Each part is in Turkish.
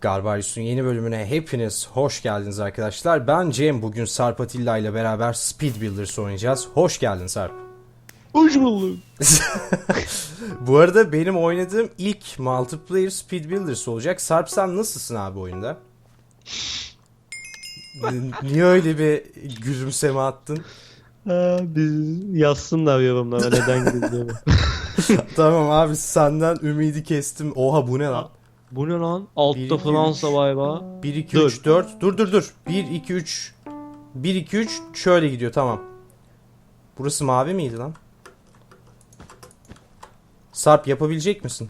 Garbarius'un yeni bölümüne hepiniz hoş geldiniz arkadaşlar. Ben Cem. Bugün Sarp Atilla ile beraber Speed Builders oynayacağız. Hoş geldin Sarp. Hoş bulduk. Bu arada benim oynadığım ilk multiplayer Speed Builders olacak. Sarp sen nasılsın abi oyunda? Niye öyle bir gülümseme attın? Ha, biz yazsınlar yorumlara neden gidiyor. tamam abi senden ümidi kestim. Oha bu ne lan? Bu ne lan? Altta iki, Fransa bayrağı. 1 2 Dur. 3 4 dur dur dur 1 2 3 1 2 3 şöyle gidiyor tamam. Burası mavi miydi lan? Sarp yapabilecek misin?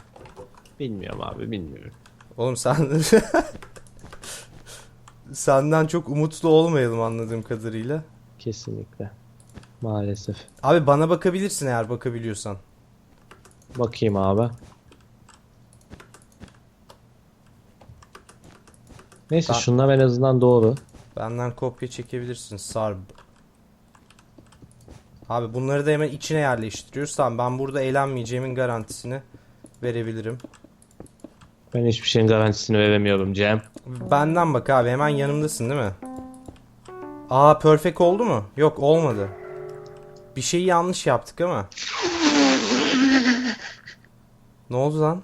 Bilmiyorum abi bilmiyorum. Oğlum sen Senden çok umutlu olmayalım anladığım kadarıyla. Kesinlikle. Maalesef. Abi bana bakabilirsin eğer bakabiliyorsan. Bakayım abi. Neyse Ben- şunlar en azından doğru. Benden kopya çekebilirsin Sarp. Abi bunları da hemen içine yerleştiriyoruz. Tamam ben burada eğlenmeyeceğimin garantisini verebilirim. Ben hiçbir şeyin garantisini veremiyorum Cem. Benden bak abi hemen yanımdasın değil mi? Aa perfect oldu mu? Yok olmadı. Bir şeyi yanlış yaptık ama. Ne oldu lan?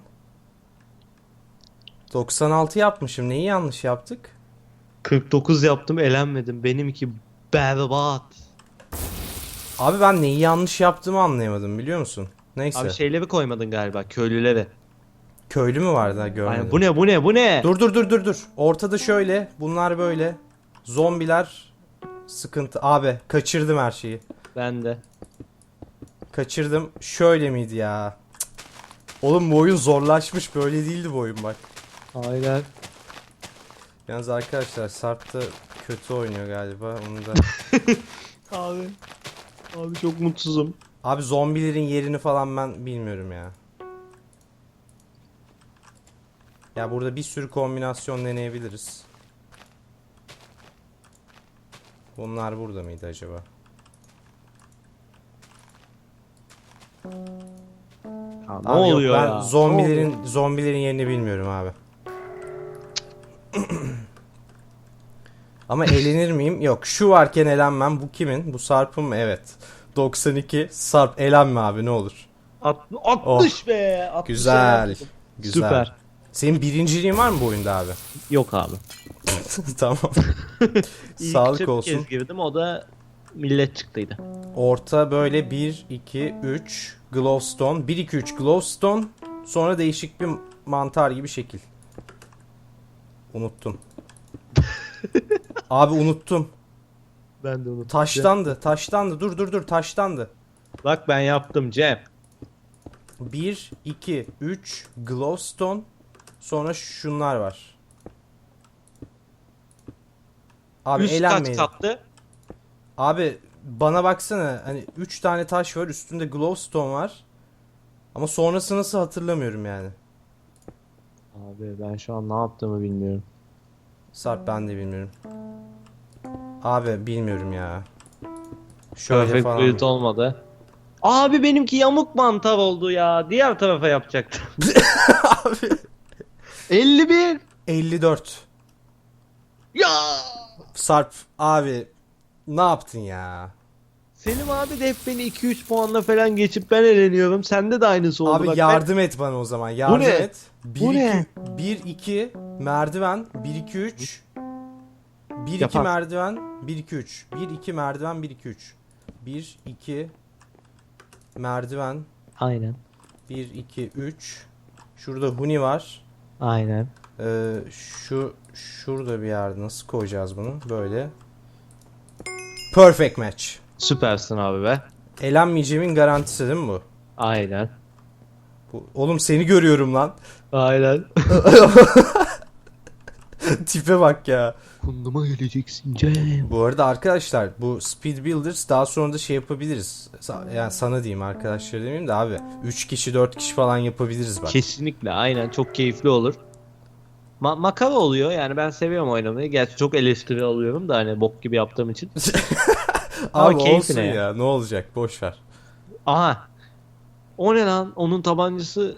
96 yapmışım. Neyi yanlış yaptık? 49 yaptım elenmedim. Benimki berbat. Abi ben neyi yanlış yaptığımı anlayamadım biliyor musun? Neyse. Abi şeyleri koymadın galiba köylüleri. Köylü mü vardı ha görmedim. Aynen, bu ne bu ne bu ne? Dur dur dur dur dur. Ortada şöyle. Bunlar böyle. Zombiler. Sıkıntı. Abi kaçırdım her şeyi. Ben de. Kaçırdım. Şöyle miydi ya? Oğlum bu oyun zorlaşmış. Böyle değildi bu oyun bak. Aynen. Yalnız arkadaşlar Sarp da kötü oynuyor galiba. Onu da... Abi. Abi çok mutsuzum. Abi zombilerin yerini falan ben bilmiyorum ya. Ya burada bir sürü kombinasyon deneyebiliriz. Bunlar burada mıydı acaba? Ya ne Abi yok, oluyor ben ya? zombilerin zombilerin yerini bilmiyorum abi. Ama elenir miyim? Yok. Şu varken elenmem. Bu kimin? Bu Sarp'ın mı? Evet. 92. Sarp elenme abi ne olur. At, 60 be. 60 Oh. Güzel. Güzel. Süper. Senin birinciliğin var mı bu oyunda abi? Yok abi. tamam. İlk Sağlık olsun. kez girdim o da millet çıktıydı. Orta böyle 1 2 3 glowstone. 1 2 3 glowstone. Sonra değişik bir mantar gibi şekil. Unuttum. Abi unuttum. Ben de unuttum. Taştandı, taştandı. Dur dur dur, taştandı. Bak ben yaptım Cem. 1 2 3 glowstone. Sonra şunlar var. Abi Üst kaç eğlenmeyin. kattı? Abi bana baksana hani 3 tane taş var üstünde glowstone var. Ama sonrası nasıl hatırlamıyorum yani. Abi ben şu an ne yaptığımı bilmiyorum. Sarp ben de bilmiyorum. Abi bilmiyorum ya. Şöyle Perfect falan. build olmadı. Abi benimki yamuk mantar oldu ya. Diğer tarafa yapacaktım. Abi 51. 54. Ya. Sarp abi ne yaptın ya? Selim abi de hep beni 2-3 puanla falan geçip ben eleniyorum. Sende de aynısı oldu. Abi Bak yardım et bana o zaman. Yardım ne? et. 1 Bu 2 ne? 1 2 merdiven 1 2 3 1 2 Yapar. merdiven 1 2 3 1 2 merdiven 1 2 3 1 2 merdiven Ben... Aynen. 1 2 3 Şurada huni var. Aynen. Ee, şu şurada bir yerde nasıl koyacağız bunu? Böyle. Perfect match. Süpersin abi be. Elenmeyeceğimin garantisi değil mi bu? Aynen. bu? Oğlum seni görüyorum lan. Aynen. Tipe bak ya. Kunduma geleceksin Cem. Bu arada arkadaşlar bu Speed Builders daha sonra da şey yapabiliriz. Yani sana diyeyim arkadaşlar demeyeyim de abi 3 kişi 4 kişi falan yapabiliriz bak. Kesinlikle aynen çok keyifli olur. Ma makara oluyor yani ben seviyorum oynamayı. Gerçi çok eleştiri alıyorum da hani bok gibi yaptığım için. Abi ama olsun ya. ya. ne olacak boş ver. Aha. O ne lan? Onun tabancası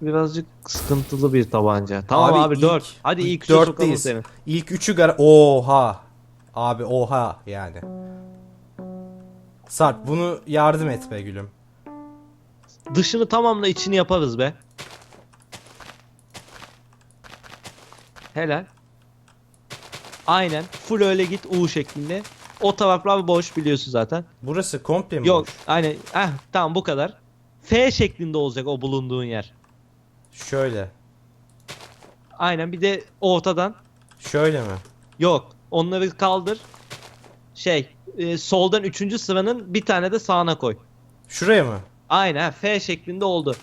birazcık sıkıntılı bir tabanca. Tamam abi, ilk- 4. Hadi ilk, ilk üçe sokalım dörtteyiz. seni. İlk üçü gar... Oha. Abi oha yani. Sarp bunu yardım et be gülüm. Dışını tamamla içini yaparız be. Helal. Aynen. Full öyle git U şeklinde. O taraflar boş biliyorsun zaten. Burası komple mi Yok boş? aynen. Eh tamam bu kadar. F şeklinde olacak o bulunduğun yer. Şöyle. Aynen bir de ortadan. Şöyle mi? Yok. Onları kaldır. Şey. e, soldan üçüncü sıranın bir tane de sağına koy. Şuraya mı? Aynen F şeklinde oldu.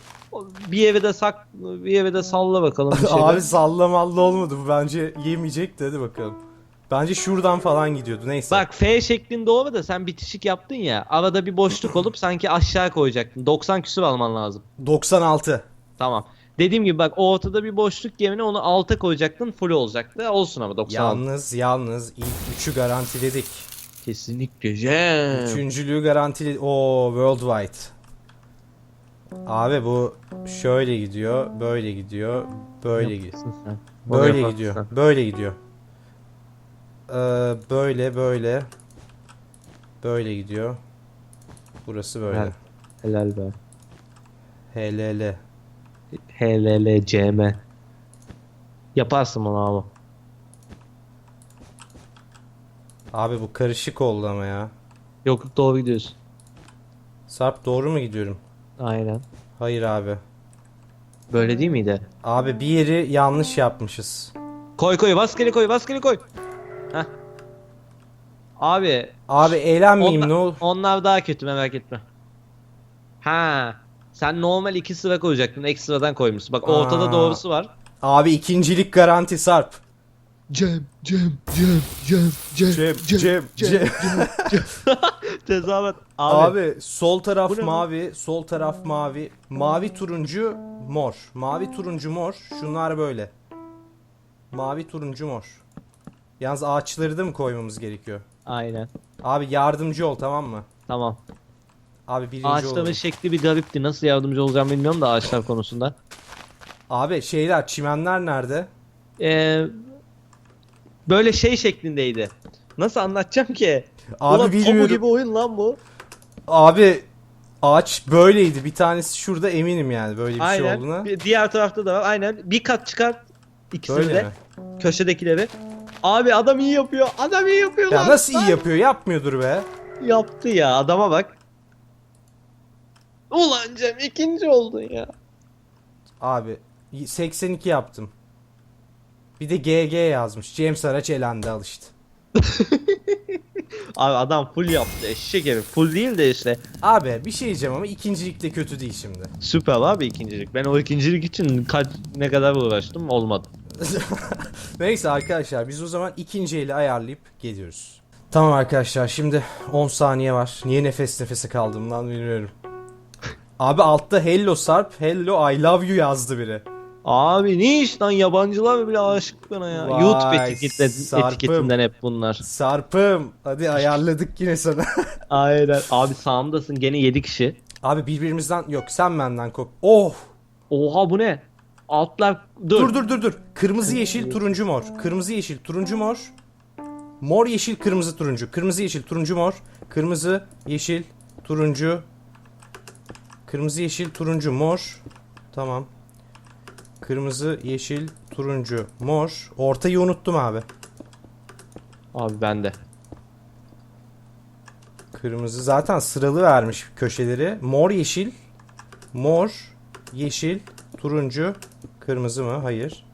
Bir yere de sak bir yere de salla bakalım. Abi sallamallı olmadı bu bence yemeyecekti hadi bakalım. Bence şuradan falan gidiyordu neyse. Bak F şeklinde oldu da sen bitişik yaptın ya. Arada bir boşluk olup sanki aşağı koyacaktın. 90 küsur alman lazım. 96. Tamam. Dediğim gibi bak o ortada bir boşluk yerine onu alta koyacaktın full olacaktı. Olsun ama 90. Yalnız yalnız ilk üçü garantiledik. Kesinlikle. Cem. Üçüncülüğü garantili... Oo worldwide. Abi bu şöyle gidiyor, böyle gidiyor, böyle gidiyor. Böyle gidiyor. Böyle gidiyor. Ee, böyle böyle. Böyle gidiyor. Burası böyle. Helal. Helal be. HLL. HLL CM. Yaparsın bunu abi. Abi bu karışık oldu ama ya. Yok yok doğru gidiyorsun. Sarp doğru mu gidiyorum? Aynen. Hayır abi. Böyle değil miydi? Abi bir yeri yanlış yapmışız. Koy koy baskeli koy baskeli koy. Heh. Abi Abi eğlenmeyeyim Onlar- ne olur. Onlar daha kötü merak etme. Ha. Sen normal iki sıra koyacaktın. Ekstradan koymuşsun. Bak ortada Aa. doğrusu var. Abi ikincilik garanti Sarp. Cem, Cem, Cem, Cem, Cem, Cem, Cem, Cem. Tezahürat. Abi. Abi sol taraf Bu mavi, sol taraf mavi. Mavi turuncu mor. Mavi turuncu mor. Şunlar böyle. Mavi turuncu mor. Yalnız ağaçları da mı koymamız gerekiyor? Aynen. Abi yardımcı ol tamam mı? Tamam. Abi birinci Ağaçların olalım. şekli bir garipti. Nasıl yardımcı olacağım bilmiyorum da ağaçlar konusunda. Abi şeyler çimenler nerede? Ee, böyle şey şeklindeydi. Nasıl anlatacağım ki? Abi Ulan bilmiyorum. gibi oyun lan bu. Abi ağaç böyleydi. Bir tanesi şurada eminim yani böyle bir şey Aynen. olduğuna. Bir- diğer tarafta da var. Aynen. Bir kat çıkart. İkisini Böyle de. mi? Köşedekileri. Abi adam iyi yapıyor. Adam iyi yapıyor Ya lan. nasıl iyi yapıyor? Yapmıyordur be. Yaptı ya adama bak. Ulan Cem ikinci oldun ya. Abi 82 yaptım. Bir de GG yazmış. James Araç elendi al işte. Abi adam full yaptı eşek herif. Full değil de işte. Abi bir şey diyeceğim ama ikincilik de kötü değil şimdi. Süper abi ikincilik. Ben o ikincilik için kaç ne kadar uğraştım olmadı. Neyse arkadaşlar biz o zaman ikinci eli ayarlayıp geliyoruz. Tamam arkadaşlar şimdi 10 saniye var. Niye nefes nefese kaldım lan bilmiyorum. Abi altta hello Sarp, hello I love you yazdı biri. Abi ne iş lan yabancılar bile aşık bana ya. Vay, YouTube etikette, Sarp'ım. etiketinden hep bunlar. Sarp'ım hadi ayarladık yine sana. Aynen. Abi sağımdasın gene 7 kişi. Abi birbirimizden yok sen benden kop. Oh Oha bu ne? Altlar dur. dur dur dur dur. Kırmızı yeşil turuncu mor. Kırmızı yeşil turuncu mor. Mor yeşil kırmızı turuncu. Kırmızı yeşil turuncu mor. Kırmızı yeşil turuncu. Kırmızı yeşil turuncu mor. Tamam. Kırmızı yeşil turuncu mor. Ortayı unuttum abi. Abi bende. Kırmızı zaten sıralı vermiş köşeleri. Mor yeşil. Mor yeşil turuncu kırmızı mı? Hayır.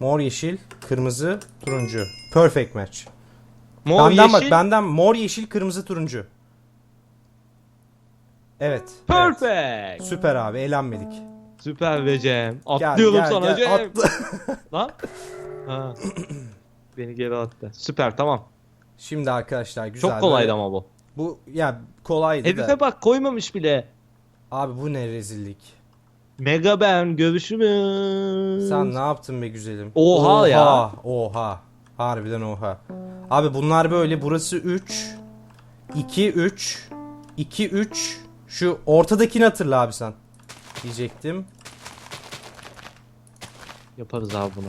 Mor yeşil kırmızı turuncu. Perfect match. Mor benden yeşil. bak benden mor yeşil kırmızı turuncu. Evet. evet. Perfect. Süper abi eğlenmedik. Süper be Cem. Atlıyorum gel, sana gel. Cem. Atla. Lan. Ha. Beni geri attı. Süper tamam. Şimdi arkadaşlar güzel. Çok kolaydı ama bu. Bu ya kolaydı Herife da. bak koymamış bile. Abi bu ne rezillik. Mega ben görüşürüz. Sen ne yaptın be güzelim? Oha ya. Oha. Harbiden oha. Abi bunlar böyle burası 3 2 3 2 3 şu ortadakini hatırla abi sen. Diyecektim. Yaparız abi bunu.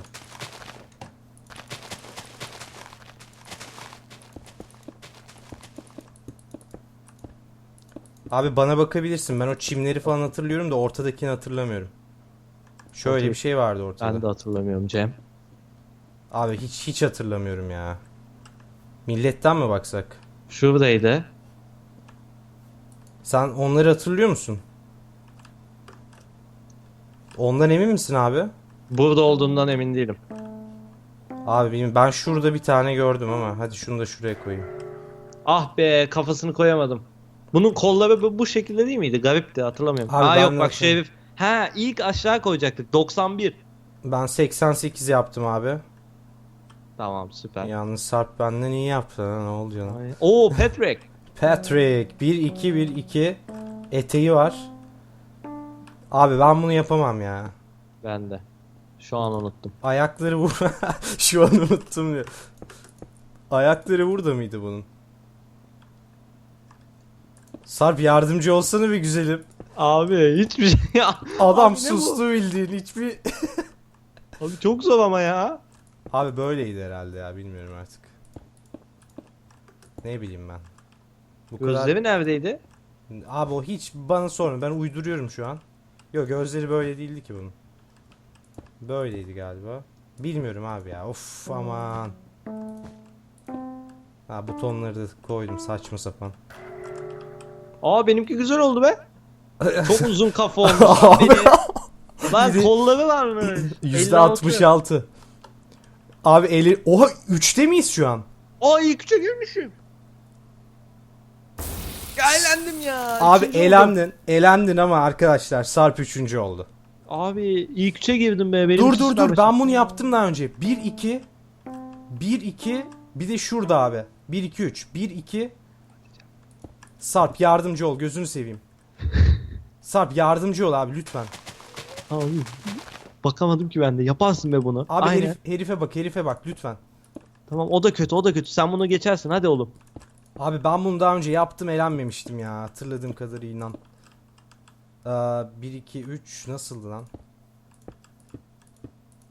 Abi bana bakabilirsin. Ben o çimleri falan hatırlıyorum da ortadakini hatırlamıyorum. Şöyle Okey. bir şey vardı ortada. Ben de hatırlamıyorum Cem. Abi hiç hiç hatırlamıyorum ya. Milletten mi baksak? Şuradaydı. Sen onları hatırlıyor musun? Ondan emin misin abi? Burada olduğundan emin değilim. Abi benim ben şurada bir tane gördüm ama hadi şunu da şuraya koyayım. Ah be kafasını koyamadım. Bunun kolları bu, bu şekilde değil miydi? Garipti hatırlamıyorum. Abi Aa ben yok de bak şu herif. Ha ilk aşağı koyacaktık. 91. Ben 88 yaptım abi. Tamam süper. Yalnız Sarp benden iyi yaptı. ha, Ne oldu canım? Ay- Oo Patrick. Patrick 1-2 1-2 eteği var. Abi ben bunu yapamam ya. Ben de. Şu an unuttum. Ayakları vur. Şu an unuttum diyor. Ayakları burada mıydı bunun? Sarp yardımcı olsana bir güzelim. Abi hiçbir şey ya. Adam Abi ne sustu bildiğin hiçbir... Abi çok zor ama ya. Abi böyleydi herhalde ya bilmiyorum artık. Ne bileyim ben. Bu Gözleri neredeydi? Abi o hiç bana sorma ben uyduruyorum şu an. Yok gözleri böyle değildi ki bunun. Böyleydi galiba. Bilmiyorum abi ya of aman. Ha butonları da koydum saçma sapan. Aa benimki güzel oldu be. Çok uzun kafa olmuş. Abi. Lan kolları varmış. %66. Abi eli... Oha 3'te miyiz şu an? Aa ilk üçe girmişim. Eğlendim ya. Abi İkinci oldum. elendin. Elendin ama arkadaşlar Sarp 3. oldu. Abi ilk üçe girdim be. Benim dur dur dur ben bunu yaptım daha önce. 1 2 1 2 bir de şurada abi. 1 2 3 1 2 Sarp yardımcı ol gözünü seveyim. Sarp yardımcı ol abi lütfen. Abi, bakamadım ki ben de. Yaparsın be bunu. Abi Aynen. herif, herife bak herife bak lütfen. Tamam o da kötü o da kötü. Sen bunu geçersin hadi oğlum. Abi ben bunu daha önce yaptım elenmemiştim ya hatırladığım kadarıyla. Ee, 1 2 3 nasıldı lan?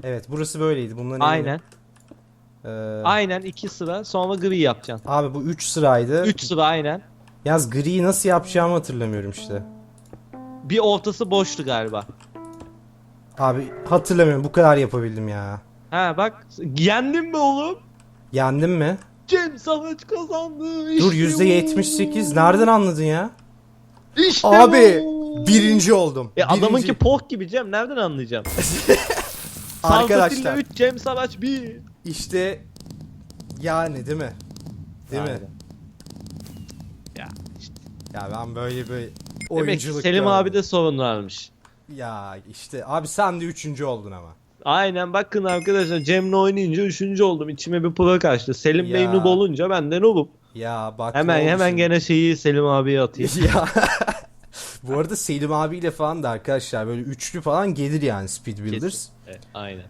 Evet burası böyleydi. Bunların Aynen. Ee, Aynen iki sıra sonra gri yapacaksın. Abi bu 3 sıraydı. 3 sıra aynen. Yaz griyi nasıl yapacağımı hatırlamıyorum işte. Bir ortası boştu galiba. Abi hatırlamıyorum bu kadar yapabildim ya. Ha bak yendin mi oğlum? Yendim mi? Cem Savaş kazandı. Dur işte %78 bu. nereden anladın ya? İşte Abi bu. birinci oldum. E adamınki Birinci. poh gibi Cem nereden anlayacağım? Arkadaşlar 3 Cem Savaş 1. işte yani değil mi? Değil mi? Ya ben böyle bir Demek ki oyunculuk Selim görmedim. abi de sorun varmış. Ya işte abi sen de üçüncü oldun ama. Aynen bakın arkadaşlar Cem'le oynayınca 3. oldum. İçime bir pro kaçtı. Selim Bey Ya. noob olunca ben de noobum. Ya bak ne Hemen hemen gene şeyi Selim abiye atayım. ya. Bu arada Selim abiyle falan da arkadaşlar böyle üçlü falan gelir yani Speed Builders. Evet, aynen.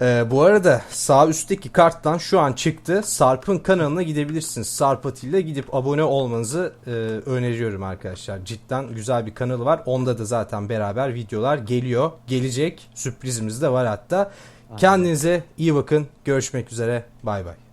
Ee, bu arada sağ üstteki karttan şu an çıktı. Sarp'ın kanalına gidebilirsiniz. Sarp Atilla gidip abone olmanızı e, öneriyorum arkadaşlar. Cidden güzel bir kanalı var. Onda da zaten beraber videolar geliyor. Gelecek. Sürprizimiz de var hatta. Kendinize iyi bakın. Görüşmek üzere. Bay bay.